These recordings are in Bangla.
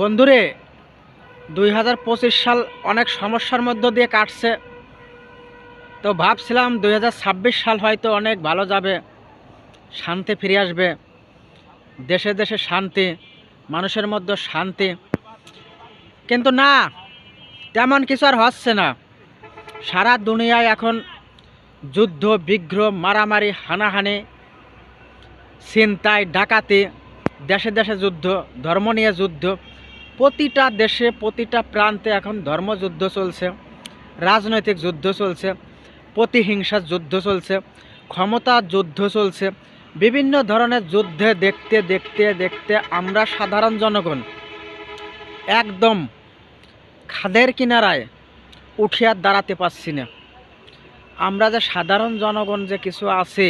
বন্ধুরে, দুই হাজার পঁচিশ সাল অনেক সমস্যার মধ্য দিয়ে কাটছে। তো ভাবছিলাম দুই হাজার ছাব্বিশ সাল হয়তো অনেক ভালো যাবে, শান্তি ফিরে আসবে। দেশে দেশে শান্তি, মানুষের মধ্যে শান্তি। কিন্তু না, তেমন কিছু আর হচ্ছে না। সারা দুনিয়ায় এখন যুদ্ধ, বিগ্রহ, মারামারি, হানাহানি, ছিনতাই, ডাকাতি, দেশে দেশে যুদ্ধ, ধর্ম নিয়ে যুদ্ধ। প্রতিটা দেশে, প্রতিটা প্রান্তে এখন ধর্মযুদ্ধ চলছে, রাজনৈতিক যুদ্ধ চলছে, প্রতিহিংসার যুদ্ধ চলছে, ক্ষমতার যুদ্ধ চলছে। বিভিন্ন ধরনের যুদ্ধে দেখতে দেখতে দেখতে আমরা সাধারণ জনগণ একদম খাদের কিনারায় উঠে আর দাঁড়াতে পারছি না। আমরা যে সাধারণ জনগণ যে কিছু আছে,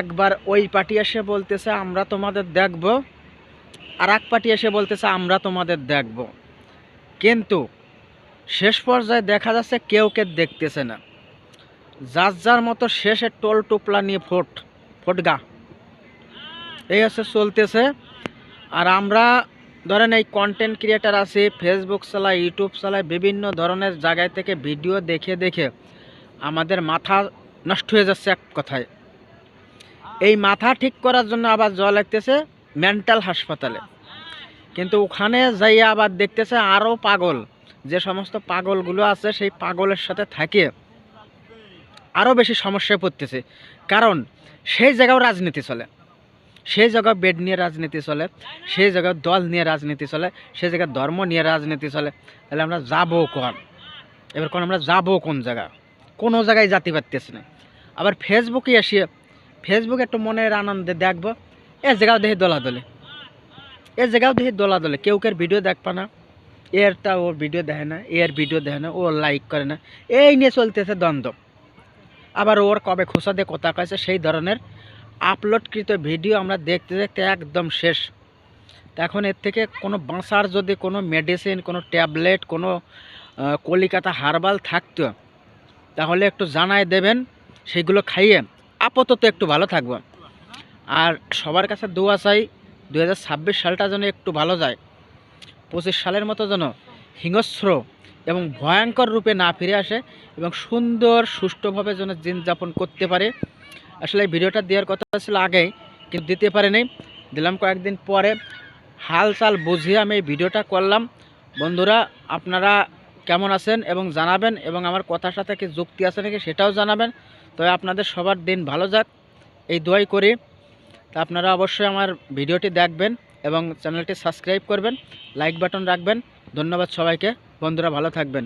একবার ওই পার্টি এসে বলতেছে, আমরা তোমাদের দেখব। আর এক পার্টি এসে বলতেছে, আমরা তোমাদের দেখব। কিন্তু শেষ পর্যায়ে দেখা যাচ্ছে কেউ কে দেখতেছে না। যার যার মতো শেষে টোল টুপলা নিয়ে ফোট, ফোটগা। এই হচ্ছে চলতেছে। আর আমরা ধরেন এই কন্টেন্ট ক্রিয়েটার আছে ফেসবুক চালায় ইউটিউব চালায় বিভিন্ন ধরনের জায়গায় থেকে ভিডিও দেখে দেখে আমাদের মাথা নষ্ট হয়ে যাচ্ছে এক কথায়। এই মাথা ঠিক করার জন্য আবার জল লাগতেছে মেন্টাল হাসপাতালে। কিন্তু ওখানে যাইয়া আবার দেখতেছে আরও পাগল। যে সমস্ত পাগলগুলো আছে, সেই পাগলের সাথে থাকে। আরও বেশি সমস্যায় পড়তেছে। কারণ, সেই জায়গাও রাজনীতি চলে। সেই জায়গায় বেড নিয়ে রাজনীতি চলে। সেই জায়গায় দল নিয়ে রাজনীতি চলে। সেই জায়গায় ধর্ম নিয়ে রাজনীতি চলে। তাহলে আমরা যাব কোন? এবার কোন আমরা যাব কোন জায়গা? কোনো জায়গায় জাতি পারতেছি না। আবার ফেসবুকে এসে ফেসবুকে একটু মনের আনন্দে দেখব। এ জায়গাও দেখি দোলাদলে। এ জায়গাও দেখি দোলা দোলে, কেউ কেউ ভিডিও দেখবা না। এরটা ওর ভিডিও দেখে না, এর ভিডিও দেখে না, ও লাইক করে না। এই নিয়ে চলতেছে দ্বন্দ্ব। আবার ওর কবে খোসা দিয়ে কথা কয়েছে সেই ধরনের আপলোডকৃত ভিডিও আমরা দেখতে দেখতে একদম শেষ। তো এখন এর থেকে কোনো বাঁচার যদি কোনো মেডিসিন কোনো ট্যাবলেট কোনো কলিকাতা হার্বাল থাকতো, তাহলে একটু জানায় দেবেন সেইগুলো খাইয়ে আপাতত একটু ভালো থাকব। আর সবার কাছে দোয়া চাই দু হাজার ছাব্বিশ সালটা যেন একটু ভালো যায়, পঁচিশ সালের মতো যেন হিংস্র এবং ভয়ঙ্কর রূপে না ফিরে আসে এবং সুন্দর, সুষ্ঠুভাবে যেন দিন যাপন করতে পারে। আসলে ভিডিওটা দেওয়ার কথা ছিল আগেই, কিন্তু দিতে পারিনি। দিলাম কয়েকদিন পরে। হাল চাল বুঝিয়ে আমি এই ভিডিওটা করলাম। বন্ধুরা, আপনারা কেমন আছেন এবং জানাবেন এবং আমার কথার সাথে কি যুক্তি আছে নাকি সেটাও জানাবেন। তবে আপনাদের সবার দিন ভালো যাক। এই দোয়াই করি। তা আপনারা অবশ্যই আমার ভিডিওটি দেখবেন এবং চ্যানেলটি সাবস্ক্রাইব করবেন, লাইক বাটন রাখবেন। ধন্যবাদ সবাইকে। বন্ধুরা ভালো থাকবেন।